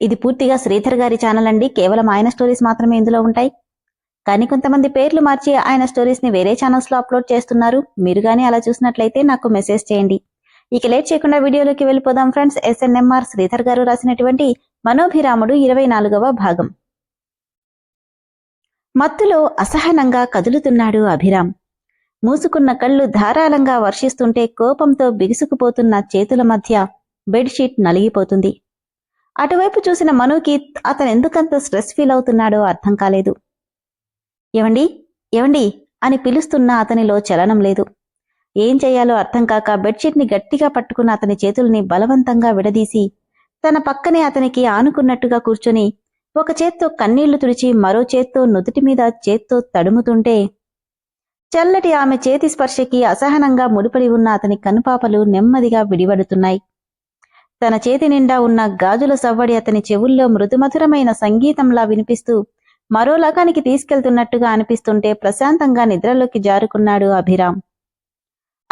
ఇది పూర్తిగా శ్రీధర్ గారి ఛానల్ అండి. కేవలం ఆయన స్టోరీస్ మాత్రమే ఇందులో ఉంటాయి. కానీ కొంతమంది పేర్లు మార్చి ఆయన స్టోరీస్ని వేరే ఛానల్స్లో అప్లోడ్ చేస్తున్నారు. మీరు గానీ అలా చూసినట్లయితే నాకు మెసేజ్ చేయండి. ఇక లేట్ చేయకుండా వీడియోలోకి వెళ్ళిపోదాం ఫ్రెండ్స్ ఎస్ఎన్ఎంఆర్ శ్రీధర్ గారు రాసినటువంటి మనోభిరాముడు ఇరవై నాలుగవ భాగం. మత్తులో అసహనంగా కదులుతున్నాడు అభిరామ్. మూసుకున్న కళ్ళు ధారాళంగా వర్షిస్తుంటే కోపంతో బిగుసుకుపోతున్న చేతుల మధ్య బెడ్షీట్ నలిగిపోతుంది. అటువైపు చూసిన మనుకి అతను ఎందుకంత స్ట్రెస్ ఫీల్ అవుతున్నాడో అర్థం కాలేదు. ఏవండి ఏవండి అని పిలుస్తున్న అతనిలో చలనం లేదు. ఏం చేయాలో అర్థం కాక బెడ్షీట్ని గట్టిగా పట్టుకున్న అతని చేతుల్ని బలవంతంగా విడదీసి తన పక్కనే అతనికి ఆనుకున్నట్టుగా కూర్చొని ఒక చేత్తో కన్నీళ్ళు తుడిచి మరో చేత్తో నుదుటి మీద చేత్తో తడుముతుంటే చల్లటి ఆమె చేతి స్పర్శకి అసహనంగా ముడిపడి ఉన్న అతని కనుపాపలు నెమ్మదిగా విడివడుతున్నాయి. తన చేతి నిండా ఉన్న గాజుల సవ్వడి అతని చెవుల్లో మృదుమధురమైన సంగీతంలా వినిపిస్తూ మరో లకానికి తీసుకెళ్తున్నట్టుగా అనిపిస్తుంటే ప్రశాంతంగా నిద్రలోకి జారుకున్నాడు అభిరామ్.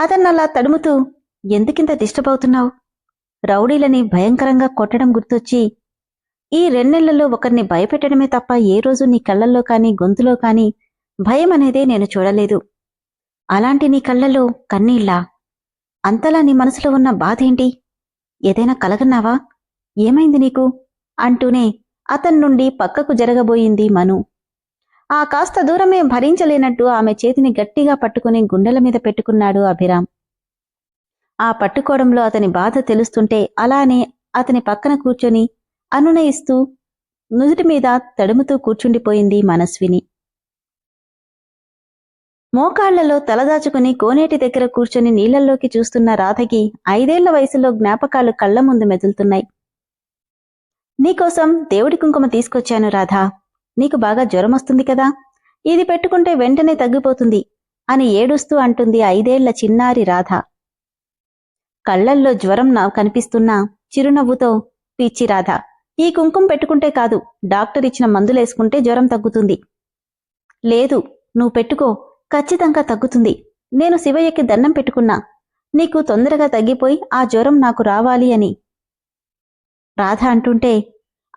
అతన్నలా తడుముతూ ఎందుకింత డిస్టర్బ్ రౌడీలని భయంకరంగా కొట్టడం గుర్తొచ్చి ఈ రెండెళ్ళలో ఒకరిని భయపెట్టడమే తప్ప ఏ రోజు నీ కళ్ళల్లో కాని గొంతులో కాని భయం అనేదే నేను చూడలేదు. అలాంటి నీ కళ్ళలో కన్నీళ్ళా? అంతలా నీ మనసులో ఉన్న బాధేంటి? ఏదైనా కలగన్నావా? ఏమైంది నీకు? అంటూనే అతని నుండి పక్కకు జరగబోయింది మను. ఆ కాస్త దూరమే భరించలేనట్టు ఆమె చేతిని గట్టిగా పట్టుకుని గుండెల మీద పెట్టుకున్నాడు అభిరామ్. ఆ పట్టుకోవడంలో అతని బాధ తెలుస్తుంటే అలానే అతని పక్కన కూర్చొని అనునయిస్తూ నుదుటి మీద తడుముతూ కూర్చుండిపోయింది మనస్విని. మోకాళ్ళలో తలదాచుకుని కోనేటి దగ్గర కూర్చొని నీళ్ళల్లోకి చూస్తున్న రాధకి ఐదేళ్ళ వయసులో జ్ఞాపకాలు కళ్ళ ముందు మెదులుతున్నాయి. నీకోసం దేవుడి కుంకుమ తీసుకొచ్చాను రాధా. నీకు బాగా జ్వరం వస్తుంది కదా? ఇది పెట్టుకుంటే వెంటనే తగ్గిపోతుంది అని ఏడుస్తూ అంటుంది ఐదేళ్ళ చిన్నారి రాధ. కళ్ళల్లో జ్వరం నా కనిపిస్తున్నా చిరునవ్వుతో పిచ్చి రాధ ఈ కుంకుమ పెట్టుకుంటే కాదు డాక్టర్ ఇచ్చిన మందులేసుకుంటే జ్వరం తగ్గుతుంది. లేదు నువ్వు పెట్టుకో ఖచ్చితంగా తగ్గుతుంది. నేను శివయ్యకి దండం పెట్టుకున్నా. నీకు తొందరగా తగ్గిపోయి ఆ జ్వరం నాకు రావాలి అని. రాధ అంటుంటే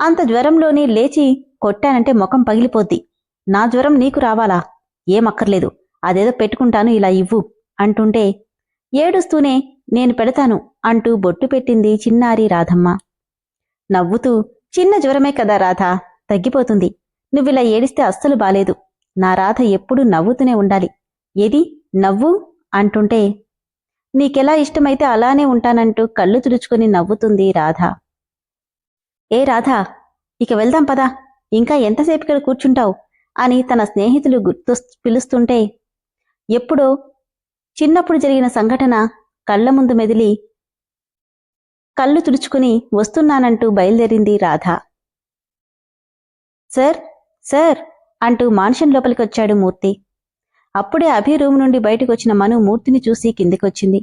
అంత జ్వరంలోనే లేచి కొట్టానంటే ముఖం పగిలిపోద్ది. నా జ్వరం నీకు రావాలా? ఏమక్కర్లేదు అదేదో పెట్టుకుంటాను ఇలా ఇవ్వు అంటుంటే ఏడుస్తూనే నేను పెడతాను అంటూ బొట్టు పెట్టింది చిన్నారి రాధమ్మ. నవ్వుతూ చిన్న జ్వరమే కదా రాధ తగ్గిపోతుంది. నువ్విలా ఏడిస్తే అస్సలు బాలేదు. నా రాధ ఎప్పుడూ నవ్వుతూనే ఉండాలి. ఏది? నవ్వు? అంటుంటే నీకెలా ఇష్టమైతే అలానే ఉంటానంటూ కళ్ళు తుడుచుకుని నవ్వుతుంది రాధ. ఏ రాధా ఇక వెళ్దాం పదా. ఇంకా ఎంతసేపు ఇక్కడ కూర్చుంటావు? అని తన స్నేహితులు గుర్తు పిలుస్తుంటే ఎప్పుడో చిన్నప్పుడు జరిగిన సంఘటన కళ్ళ ముందు మెదిలి కళ్ళు తుడుచుకుని వస్తున్నానంటూ బయలుదేరింది రాధ. సార్ సార్ అంటూ మాన్షన్ లోపలికొచ్చాడు మూర్తి. అప్పుడే అభి రూమ్ నుండి బయటకు వచ్చిన మను మూర్తిని చూసి కిందికొచ్చింది.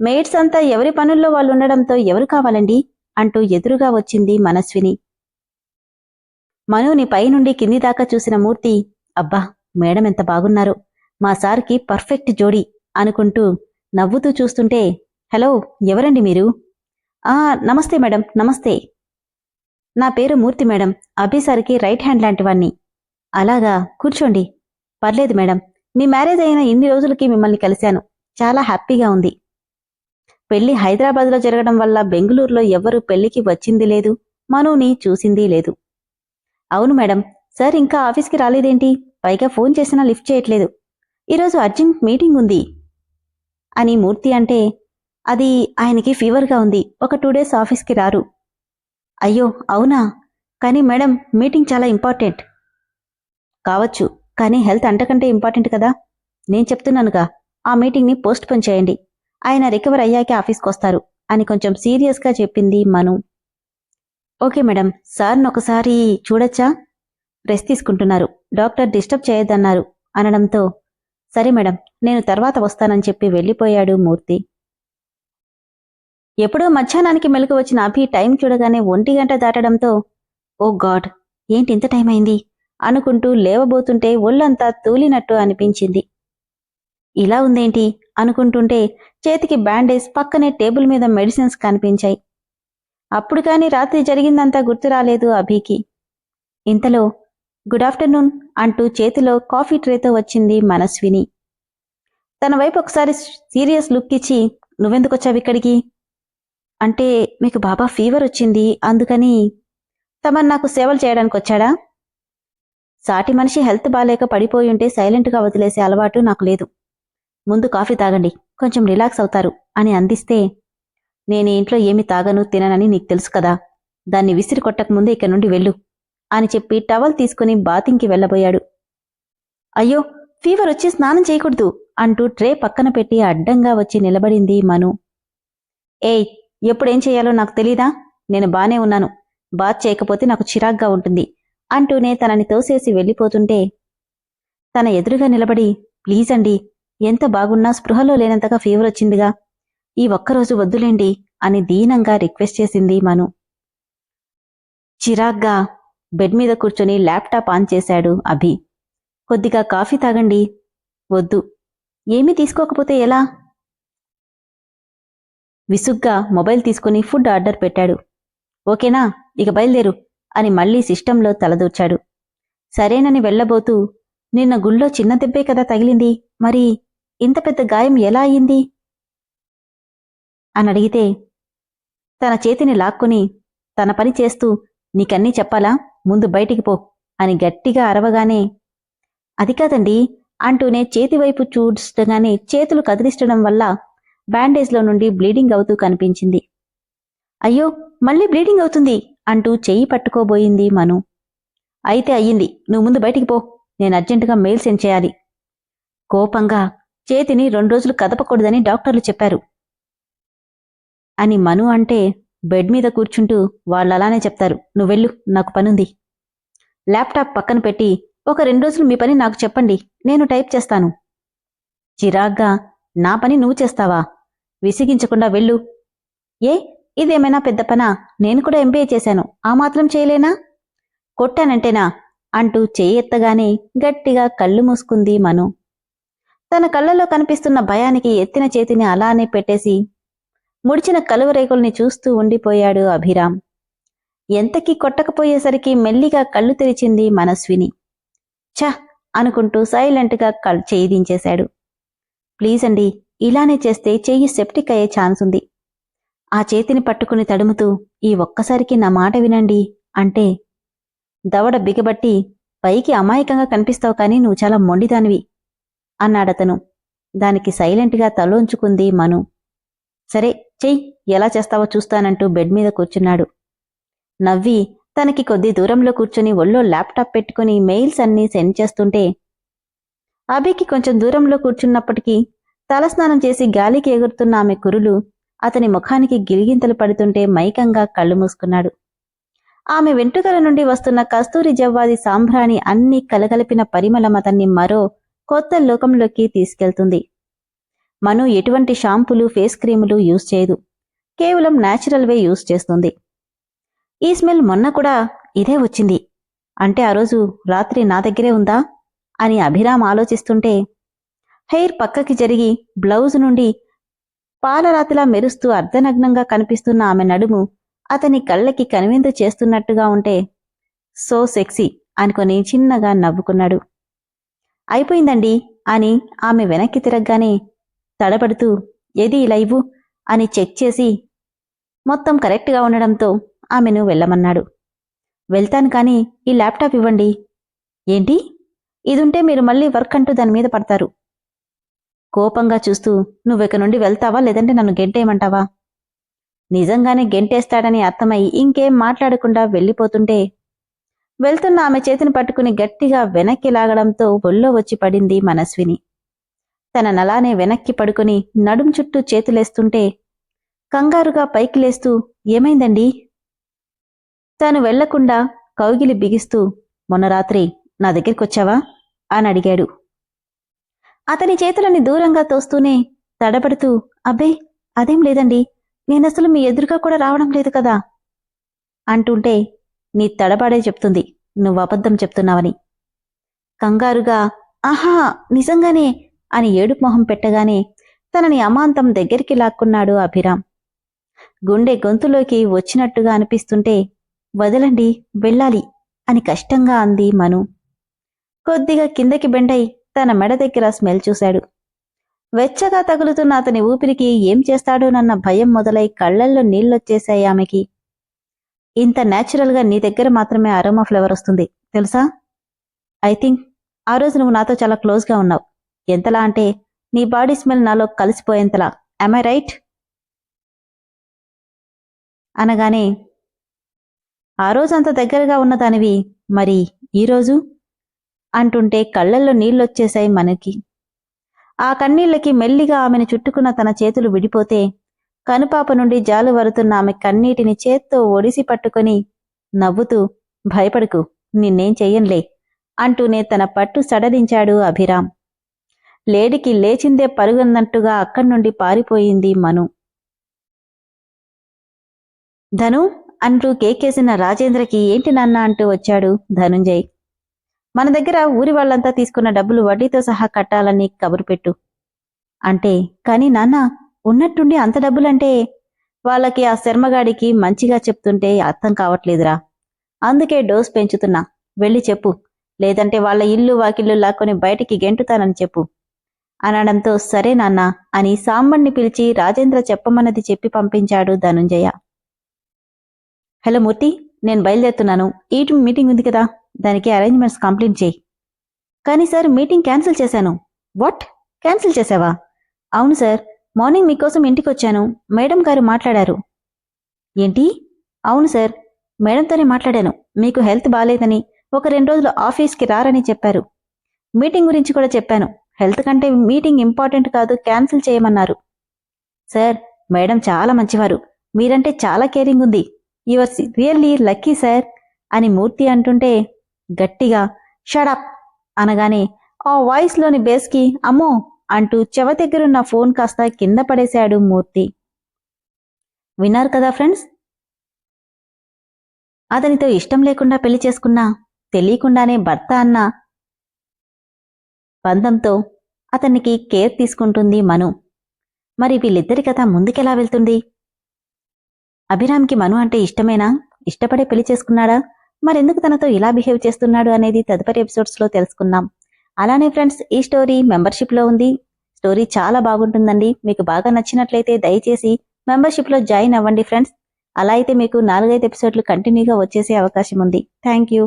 మేడ్స్ అంతా ఎవరి పనుల్లో వాళ్ళు ఉండడంతో ఎవరు కావాలండి? అంటూ ఎదురుగా వచ్చింది మనస్విని. మనుని పైనుండి కింది దాకా చూసిన మూర్తి అబ్బా మేడం ఎంత బాగున్నారు. మా సార్కి పర్ఫెక్ట్ జోడి అనుకుంటూ నవ్వుతూ చూస్తుంటే హలో ఎవరండి మీరు? ఆ నమస్తే మేడం నమస్తే. నా పేరు మూర్తి మేడం అభి సార్కి రైట్ హ్యాండ్ లాంటివాణ్ణి. అలాగా కూర్చోండి. పర్లేదు మేడం. మీ మ్యారేజ్ అయిన ఇన్ని రోజులకి మిమ్మల్ని కలిశాను. చాలా హ్యాపీగా ఉంది. పెళ్ళి హైదరాబాద్లో జరగడం వల్ల బెంగళూరులో ఎవ్వరూ పెళ్ళికి వచ్చింది లేదు మనుని చూసింది లేదు. అవును మేడం. సార్ ఇంకా ఆఫీస్కి రాలేదేంటి? పైగా ఫోన్ చేసినా లిఫ్ట్ చేయట్లేదు. ఈరోజు అర్జెంట్ మీటింగ్ ఉంది. అని మూర్తి అంటే అది ఆయనకి ఫీవర్గా ఉంది. ఒక టూ డేస్ ఆఫీస్కి రారు. అయ్యో అవునా? కానీ మేడం మీటింగ్ చాలా ఇంపార్టెంట్. కావచ్చు కానీ హెల్త్ అంతకంటే ఇంపార్టెంట్ కదా. నేను చెప్తున్నానుగా ఆ మీటింగ్ని పోస్ట్ పోన్ చేయండి. ఆయన రికవర్ అయ్యాకే ఆఫీస్కి వస్తారు అని కొంచెం సీరియస్గా చెప్పింది మను. ఓకే మేడం సార్ని ఒకసారి చూడొచ్చా? రెస్ట్ తీసుకుంటున్నారు. డాక్టర్ డిస్టర్బ్ చేయొద్దన్నారు అనడంతో సరే మేడం నేను తర్వాత వస్తానని చెప్పి వెళ్ళిపోయాడు మూర్తి. ఎప్పుడో మధ్యాహ్నానికి మెలకు వచ్చిన అభి టైం చూడగానే ఒంటి గంట దాటడంతో ఓ గాడ్ ఏంటి ఇంత టైం అయింది? అనుకుంటూ లేవబోతుంటే ఒళ్ళంతా తూలినట్టు అనిపించింది. ఇలా ఉందేంటి? అనుకుంటుంటే చేతికి బ్యాండేజ్ పక్కనే టేబుల్ మీద మెడిసిన్స్ కనిపించాయి. అప్పుడు కాని రాత్రి జరిగిందంతా గుర్తు రాలేదు అభికి. ఇంతలో గుడ్ ఆఫ్టర్నూన్ అంటూ చేతిలో కాఫీ ట్రేతో వచ్చింది మనస్విని. తన వైపు ఒకసారి సీరియస్ లుక్ ఇచ్చి నువ్వెందుకొచ్చావు ఇక్కడికి? అంటే మీకు బాబా ఫీవర్ వచ్చింది అందుకని తమను నాకు సేవలు చేయడానికి వచ్చాడా సాటి మనిషి హెల్త్ బాలేక పడిపోయి ఉంటే సైలెంట్గా వదిలేసే అలవాటు నాకు లేదు. ముందు కాఫీ తాగండి కొంచెం రిలాక్స్ అవుతారు అని అందిస్తే నేను ఇంట్లో ఏమి తాగను తిననని నీకు తెలుసు కదా. దాన్ని విసిరి కొట్టకముందే ఇక్కడి నుండి వెళ్ళు అని చెప్పి టవల్ తీసుకుని బాతింగ్కి వెళ్ళబోయాడు. అయ్యో ఫీవర్ వచ్చి స్నానం చేయకూడదు అంటూ ట్రే పక్కన పెట్టి అడ్డంగా వచ్చి నిలబడింది మను. ఏయ్ ఎప్పుడేం చేయాలో నాకు తెలీదా? నేను బానే ఉన్నాను. బాత్ చేయకపోతే నాకు చిరాగ్గా ఉంటుంది. అంటూనే తనని తోసేసి వెళ్ళిపోతుంటే తన ఎదురుగా నిలబడి ప్లీజ్ అండి ఎంత బాగున్నా స్పృహలో లేనంతగా ఫీవర్ వచ్చిందిగా. ఈ ఒక్కరోజు వద్దులేండి అని దీనంగా రిక్వెస్ట్ చేసింది మను. చిరాగ్గా బెడ్ మీద కూర్చొని ల్యాప్టాప్ ఆన్ చేశాడు అభి. కొద్దిగా కాఫీ తాగండి. వద్దు. ఏమీ తీసుకోకపోతే ఎలా? విసుగ్గా మొబైల్ తీసుకుని ఫుడ్ ఆర్డర్ పెట్టాడు. ఓకేనా ఇక బయలుదేరు. అని మళ్ళీ సిస్టంలో తలదూర్చాడు. సరేనని వెళ్ళబోతూ నిన్న గుళ్ళో చిన్న దెబ్బే కదా తగిలింది మరి ఇంత పెద్ద గాయం ఎలా అయింది? అని అడిగితే తన చేతిని లాక్కుని తన పని చేస్తూ నీకన్నీ చెప్పాలా? ముందు బయటికి పో అని గట్టిగా అరవగానే అది కాదండి అంటూనే చేతివైపు చూడగానే చేతులు కదిలిస్తడం వల్ల బ్యాండేజ్లో నుండి బ్లీడింగ్ అవుతూ కనిపించింది. అయ్యో మళ్ళీ బ్లీడింగ్ అవుతుంది! అంటూ చెయ్యి పట్టుకోబోయింది మను. అయితే అయ్యింది నువ్వు ముందు బయటికి పో నేను అర్జెంటుగా మెయిల్ సెండ్ చేయాలి. కోపంగా చేతిని రెండు రోజులు కదపకూడదని డాక్టర్లు చెప్పారు. అని మను అంటే బెడ్ మీద కూర్చుంటూ వాళ్ళు అలానే చెప్తారు నువ్వెళ్ళు నాకు పనుంది. ల్యాప్టాప్ పక్కన పెట్టి ఒక రెండు రోజులు మీ పని నాకు చెప్పండి నేను టైప్ చేస్తాను. చిరాగ్గా నా పని నువ్వు చేస్తావా? విసిగించకుండా వెళ్ళు. ఏ? ఇదేమైనా పెద్ద పనా? నేను కూడా ఎంబీఏ చేశాను. ఆ మాత్రం చేయలేనా? కొట్టానంటేనా? అంటూ చేయెత్తగానే గట్టిగా కళ్ళు మూసుకుంది మను. తన కళ్ళలో కనిపిస్తున్న భయానికి ఎత్తిన చేతిని అలానే పెట్టేసి ముడిచిన కలువ రేకుల్ని చూస్తూ ఉండిపోయాడు అభిరామ్. ఎంతకీ కొట్టకపోయేసరికి మెల్లిగా కళ్ళు తెరిచింది మనస్విని. ఛ! అనుకుంటూ సైలెంట్గా కళ్ళు చేయి దించేశాడు. ప్లీజ్ అండి ఇలానే చేస్తే చెయ్యి సెప్టిక్ అయ్యే ఛాన్స్ ఉంది. ఆ చేతిని పట్టుకుని తడుముతూ ఈ ఒక్కసారికి నా మాట వినండి అంటే దవడ బిగబట్టి పైకి అమాయకంగా కనిపిస్తావు కానీ నువ్వు చాలా మొండిదానివి అన్నాడతను. దానికి సైలెంట్గా తలోంచుకుంది మను. సరే చెయ్యి ఎలా చేస్తావో చూస్తానంటూ బెడ్ మీద కూర్చున్నాడు. నవ్వి తనకి కొద్ది దూరంలో కూర్చుని ఒళ్ళో ల్యాప్టాప్ పెట్టుకుని మెయిల్స్ అన్నీ సెండ్ చేస్తుంటే అభికి కొంచెం దూరంలో కూర్చున్నప్పటికీ తలస్నానం చేసి గాలికి ఎగురుతున్న ఆమె కురులు అతని ముఖానికి గిలిగింతలు పడుతుంటే మైకంగా కళ్ళు మూసుకున్నాడు. ఆమె వెంట్రుకల నుండి వస్తున్న కస్తూరి జవ్వాది సాంబ్రాణి అన్ని కలగలిపిన పరిమళం అతన్ని మరో కొత్త లోకంలోకి తీసుకెళ్తుంది. మను ఎటువంటి షాంపులు ఫేస్ క్రీములు యూజ్ చేయదు. కేవలం న్యాచురల్ వే యూజ్ చేస్తుంది. ఈ స్మెల్ మొన్న కూడా ఇదే వచ్చింది. అంటే ఆ రోజు రాత్రి నా దగ్గరే ఉందా? అని అభిరామ్ ఆలోచిస్తుంటే హెయిర్ పక్కకి జరిగి బ్లౌజ్ నుండి పాలరాతిలా మెరుస్తూ అర్ధనగ్నంగా కనిపిస్తున్న ఆమె నడుము అతని కళ్ళకి కనువిందు చేస్తున్నట్టుగా ఉంటే సో సెక్సీ అనుకొని చిన్నగా నవ్వుకున్నాడు. అయిపోయిందండి అని ఆమె వెనక్కి తిరగగానే తడబడుతూ ఏది ఇలా ఇవ్వు అని చెక్ చేసి మొత్తం కరెక్ట్గా ఉండడంతో ఆమెను వెళ్ళమన్నాడు. వెళ్తాను కానీ ఈ ల్యాప్టాప్ ఇవ్వండి. ఏంటి? ఇదుంటే మీరు మళ్ళీ వర్క్ అంటూ దాని మీద పడతారు. కోపంగా చూస్తూ నువ్వెక నుండి వెళ్తావా? లేదంటే నన్ను గెంటేయమంటావా? నిజంగానే గెంటేస్తాడని అర్థమై ఇంకేం మాట్లాడకుండా వెళ్ళిపోతుంటే వెళ్తున్న ఆమె చేతిని పట్టుకుని గట్టిగా వెనక్కి లాగడంతో ఒళ్ళో వచ్చి పడింది మనస్విని. తన నలానే వెనక్కి పడుకుని నడుం చుట్టూ చేతులేస్తుంటే కంగారుగా పైకి లేస్తూ ఏమైందండి? తాను వెళ్ళకుండా కౌగిలి బిగిస్తూ మొన్న రాత్రి నా దగ్గరికి వచ్చావా అని అడిగాడు. అతని చేతులని దూరంగా తోస్తూనే తడబడుతూ అబ్బే అదేం లేదండి. నేనసలు మీ ఎదురుగా కూడా రావడం లేదు కదా. అంటుంటే నీ తడబాడే చెప్తుంది. నువ్వు అబద్ధం చెప్తున్నావని. కంగారుగా ఆహా నిజంగానే అని ఏడుపు మొహం పెట్టగానే తనని అమాంతం దగ్గరికి లాక్కున్నాడు అభిరామ్. గుండె గొంతులోకి వచ్చినట్టుగా అనిపిస్తుంటే వదలండి వెళ్ళాలి అని కష్టంగా అంది మను. కొద్దిగా కిందకి బెండై తన మెడ దగ్గర స్మెల్ చూశాడు. వెచ్చగా తగులుతున్న అతని ఊపిరికి ఏం చేస్తాడోనన్న భయం మొదలై కళ్ళల్లో నీళ్ళొచ్చేశాయి ఆమెకి. ఇంత న్యాచురల్గా గా నీ దగ్గర మాత్రమే అరోమా ఫ్లేవర్ వస్తుంది తెలుసా? ఐ థింక్ ఆ రోజు నువ్వు నాతో చాలా క్లోజ్గా ఉన్నావు. ఎంతలా అంటే నీ బాడీ స్మెల్ నాలో కలిసిపోయేంతలా ఐ రైట్ అనగానే ఆ రోజు అంత దగ్గరగా ఉన్నదానివి మరి ఈరోజు అంటుంటే కళ్ళల్లో నీళ్ళొచ్చేశాయి మనకి. ఆ కన్నీళ్ళకి మెల్లిగా ఆమెను చుట్టుకున్న తన చేతులు విడిపోతే కనుపాప నుండి జాలు వరుతున్న ఆమె కన్నీటిని చేత్తో ఒడిసి పట్టుకొని నవ్వుతూ భయపడుకు నిన్నేం చెయ్యంలే అంటూనే తన పట్టు సడలించాడు అభిరామ్. లేడికి లేచిందే పరుగున్నట్టుగా అక్కడి నుండి పారిపోయింది మను. ధను అంటూ కేకేసిన రాజేంద్రకి ఏంటి నాన్న అంటూ వచ్చాడు ధనుంజయ్. మన దగ్గర ఊరి వాళ్ళంతా తీసుకున్న డబ్బులు వడ్డీతో సహా కట్టాలని కబురు పెట్టు. అంటే కానీ నాన్న ఉన్నట్టుండి అంత డబ్బులంటే వాళ్ళకి ఆ శర్మగాడికి మంచిగా చెప్తుంటే అర్థం కావట్లేదురా. అందుకే డోస్ పెంచుతున్నా. వెళ్ళి చెప్పు. లేదంటే వాళ్ళ ఇల్లు వాకిళ్ళు లాక్కొని బయటికి గెంటుతానని చెప్పు. అనడంతో సరే నాన్న అని సాంబణ్ణి పిలిచి రాజేంద్ర చెప్పమన్నది చెప్పి పంపించాడు ధనుంజయ. హలో మూర్తి నేను బయలుదేరుతున్నాను. ఈ మీటింగ్ ఉంది కదా? దానికి అరేంజ్మెంట్స్ కంప్లీట్ చేయి. కానీ సార్ మీటింగ్ క్యాన్సిల్ చేశాను. వాట్ క్యాన్సిల్ చేసావా అవును సార్ మార్నింగ్ మీకోసం ఇంటికి వచ్చాను మేడం గారు మాట్లాడారు. ఏంటి? అవును సార్ మేడంతోనే మాట్లాడాను. మీకు హెల్త్ బాగాలేదని ఒక రెండు రోజులు ఆఫీస్కి రారని చెప్పారు. మీటింగ్ గురించి కూడా చెప్పాను. హెల్త్ కంటే మీటింగ్ ఇంపార్టెంట్ కాదు క్యాన్సిల్ చేయమన్నారు. సార్ మేడం చాలా మంచివారు. మీరంటే చాలా కేరింగ్ ఉంది. యువర్ రియల్లీ లక్కీ సార్ అని మూర్తి అంటుంటే గట్టిగా షడప్ అనగానే ఆ వాయిస్లోని బేస్కి అమ్మో అంటూ చెవ దగ్గరున్న ఫోన్ కాస్త కింద పడేశాడు మూర్తి. విన్నారు కదా ఫ్రెండ్స్ అతనితో ఇష్టం లేకుండా పెళ్ళి చేసుకున్నా తెలియకుండానే భర్త అన్న బంధంతో అతనికి కేర్ తీసుకుంటుంది మను. మరి వీళ్ళిద్దరి కథ ముందుకెలా వెళ్తుంది? అభిరామ్కి మను అంటే ఇష్టమేనా? ఇష్టపడే పెళ్ళి చేసుకున్నాడా? మరెందుకు తనతో ఇలా బిహేవ్ చేస్తున్నాడు అనేది తదుపరి ఎపిసోడ్స్లో తెలుసుకుందాం. అలానే ఫ్రెండ్స్ ఈ స్టోరీ మెంబర్షిప్లో ఉంది. స్టోరీ చాలా బాగుంటుందండి. మీకు బాగా నచ్చినట్లయితే దయచేసి మెంబర్షిప్లో జాయిన్ అవ్వండి ఫ్రెండ్స్. అలా అయితే మీకు నాలుగైదు ఎపిసోడ్లు కంటిన్యూగా వచ్చేసే అవకాశం ఉంది. Thank you